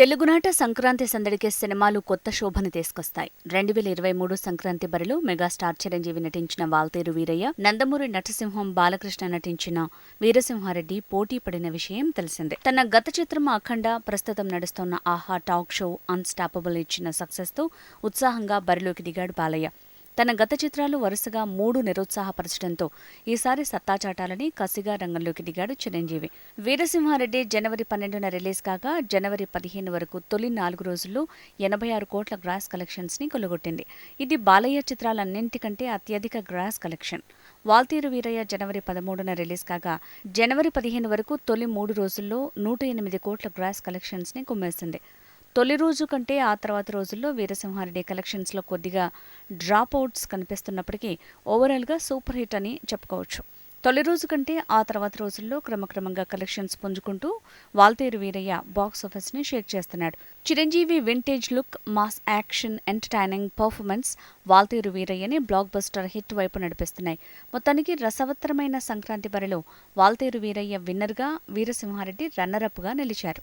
తెలుగునాట సంక్రాంతి సందడికే సినిమాలు కొత్త శోభను తీసుకొస్తాయి. రెండు వేల ఇరవై మూడు సంక్రాంతి బరిలో మెగాస్టార్ చిరంజీవి నటించిన వాల్తేరు వీరయ్య నందమూరి నటసింహం బాలకృష్ణ నటించిన వీరసింహారెడ్డి పోటీ పడిన విషయం తెలిసిందే. తన గత చిత్రం అఖండ ప్రస్తుతం నడుస్తున్న ఆహా టాక్ షో అన్స్టాపబుల్ ఇచ్చిన సక్సెస్తో ఉత్సాహంగా బరిలోకి దిగాడు బాలయ్య. తన గత చిత్రాలు వరుసగా మూడు నిరుత్సాహపరచడంతో ఈసారి సత్తా చాటాలని కసిగా రంగంలోకి దిగాడు చిరంజీవి. వీరసింహారెడ్డి జనవరి పన్నెండున రిలీజ్ కాగా జనవరి పదిహేను వరకు తొలి నాలుగు రోజుల్లో ఎనభై ఆరు కోట్ల గ్రాస్ కలెక్షన్స్ని కొలగొట్టింది. ఇది బాలయ్య చిత్రాలన్నింటికంటే అత్యధిక గ్రాస్ కలెక్షన్. వాల్తీరు వీరయ్య జనవరి పదమూడున రిలీజ్ కాగా జనవరి పదిహేను వరకు తొలి మూడు రోజుల్లో నూట ఎనిమిది కోట్ల గ్రాస్ కలెక్షన్స్ని కుమ్మేసింది. తొలి రోజు కంటే ఆ తర్వాత రోజుల్లో వీరసింహారెడ్డి కలెక్షన్స్లో కొద్దిగా డ్రాప్ అవుట్స్ కనిపిస్తున్నప్పటికీ ఓవరాల్గా సూపర్ హిట్ అని చెప్పుకోవచ్చు. తొలి రోజు కంటే ఆ తర్వాత రోజుల్లో క్రమక్రమంగా కలెక్షన్స్ పుంజుకుంటూ వాల్తేరు వీరయ్య బాక్స్ ఆఫీస్ని షేక్ చేస్తున్నాడు. Chiranjeevi vintage look mass action entertaining performance Waltair వీరయ్యని blockbuster hit వైపు నడిపిస్తున్నాయి. మొత్తానికి రసవత్తరమైన సంక్రాంతి బరిలో వాల్తేరు వీరయ్య విన్నర్గా వీరసింహారెడ్డి రన్నరప్గా నిలిచారు.